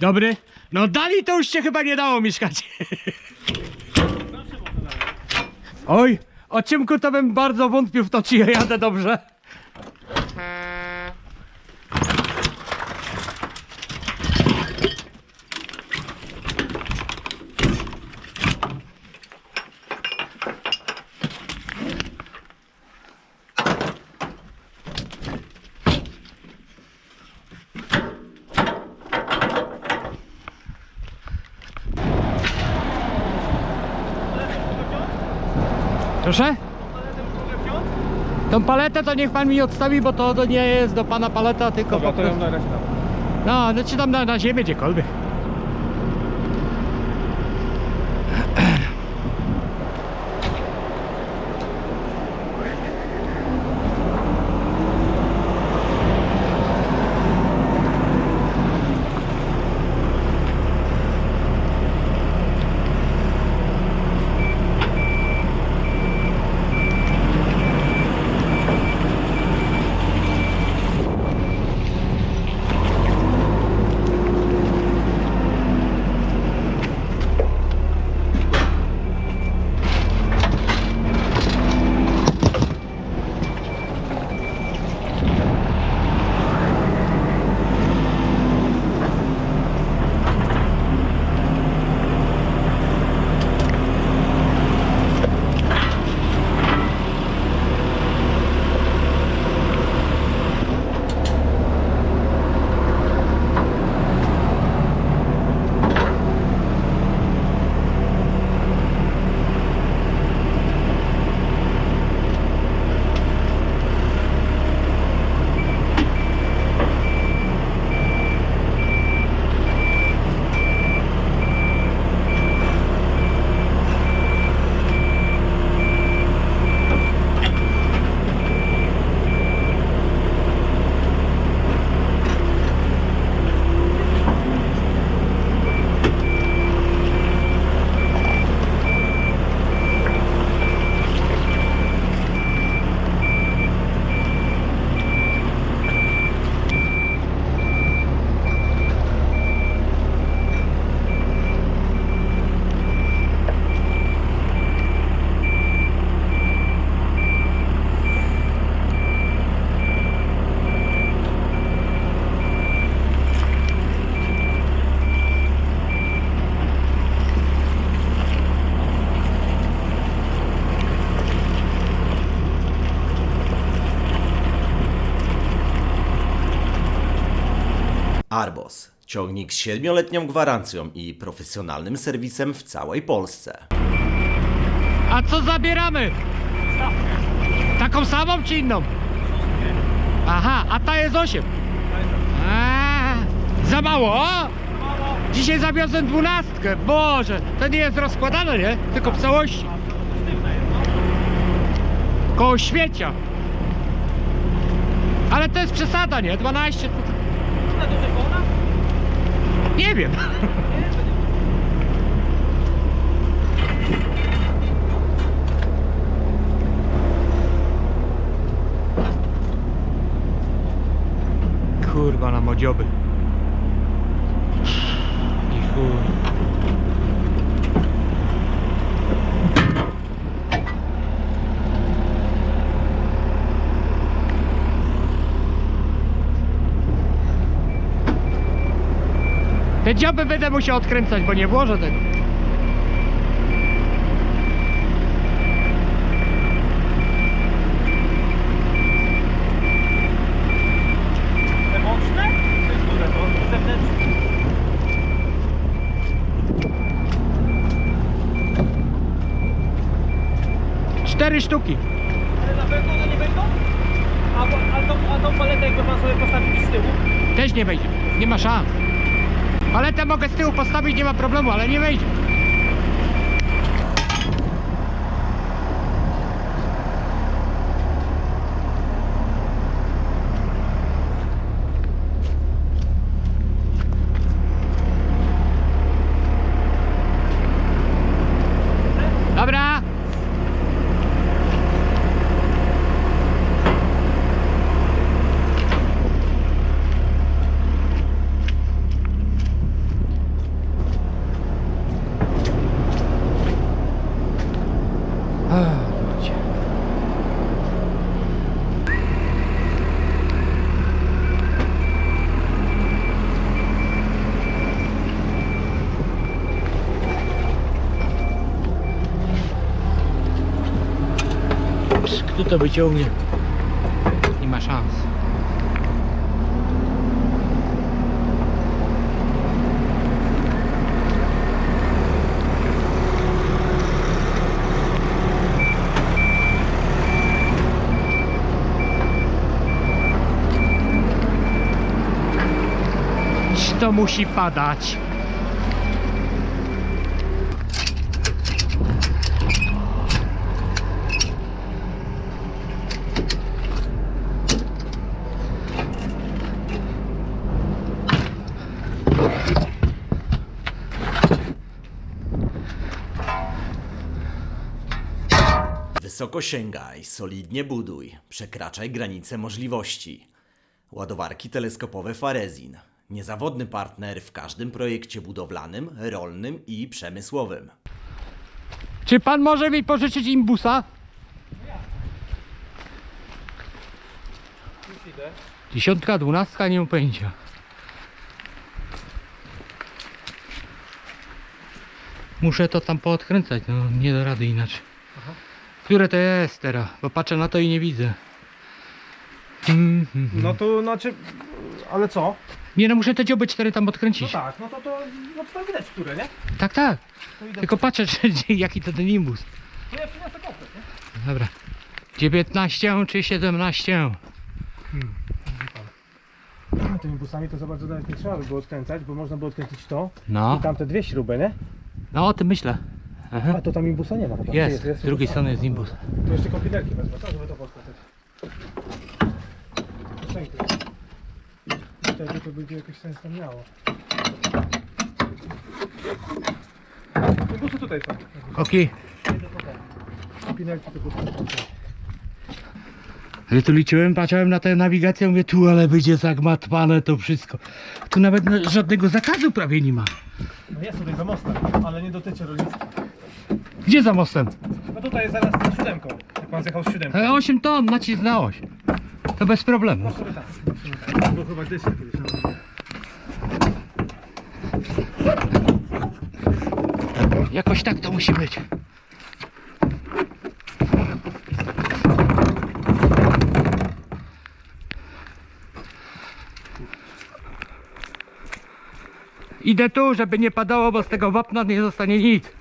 Dobry. No dali to już się chyba nie dało mieszkać. Oj, o Ciemku to bym bardzo wątpił w to, czy ja jadę dobrze. Proszę? Tą paletę to niech pan mi odstawi, bo to, nie jest do pana paleta, tylko Dobra, po to ją prostu... na resztę. No, no czy tam na, na ziemię, gdziekolwiek. Arbos. Ciągnik z 7-letnią gwarancją i profesjonalnym serwisem w całej Polsce. A co zabieramy? Taką samą czy inną? Aha, a ta jest 8. A, za mało. O! Dzisiaj zawiozłem dwunastkę. Boże, to nie jest rozkładane, nie? Tylko w całości. Koło śmiecia. Ale to jest przesada, nie? 12 to... Nie wiem. Kurwa na modzioby. I chuj. Te dzioby będę musiał odkręcać, bo nie włożę tego. Te boczne? Jest duże, to zewnętrzne. Cztery sztuki. Ale na pewno one nie będą? A, a, tą, a tą paletę jakby pan sobie postawić z tyłu? Też nie wejdzie. Nie ma szans. Paletę mogę z tyłu postawić, nie ma problemu, ale nie wejdzie. Dobra. To wyciągnie. Nie ma szans. To musi padać. Wysoko sięgaj, solidnie buduj, przekraczaj granice możliwości. Ładowarki teleskopowe Farezin. Niezawodny partner w każdym projekcie budowlanym, rolnym i przemysłowym. Czy pan może mi pożyczyć imbusa? Dziesiątka, dwunastka, nie mam pojęcia. Muszę to tam poodkręcać, no nie da rady inaczej. Które to jest teraz? Bo patrzę na to i nie widzę. Mm, mm, mm. No to znaczy... Ale co? Nie no, muszę te dzioby cztery tam No odkręcić. tak, no to to... No to widać, które, nie? Tak, tak. To idę... Tylko patrzę, czy, jaki to ten imbus. To ja przyniosę komplet, nie? Dobra. 19 czy 17? Tymi busami to za bardzo nawet nie trzeba by było odkręcać, bo można było odkręcić to No, i tamte dwie śruby, nie? no o tym myślę. Aha. A to tam imbusa nie ma chyba. Jest, z drugiej strony jest imbus. To jeszcze kompinerki wezmę, co? Żeby to. Pięknie. Wtedy to będzie jakiś sens tam miało. Imbusy tutaj są. Okej. Kompinerki to podkręcać. Ale tu liczyłem, patrzyłem na tę nawigację, mówię tu, ale będzie zagmatwane to wszystko. Tu nawet na- żadnego zakazu prawie nie ma. No jest tutaj za mostem, ale nie dotyczy rolnictwa. Gdzie za mostem? No tutaj jest zaraz za siódemką, jak pan zjechał z siódemką. E, 8 ton, nacisk na oś. To bez problemu. No sobie tak, tak. Bo chyba dyszy kiedyś na Jakoś tak to musi być. Idę tu, żeby nie padało, bo z tego wapna nie zostanie nic.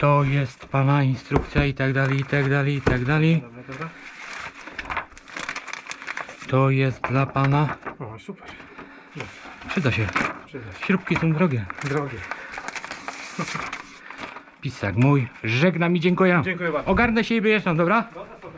To jest pana instrukcja i tak dalej, i tak dalej, i tak dalej. Dobra, dobra. To jest dla pana. O, super. Przyda się. Przyda się. Śrubki są drogie. Drogie. Pisak mój. Żegnam i dziękuję. Dziękuję bardzo. Ogarnę się i wyjeżdżam, dobra? Dobra,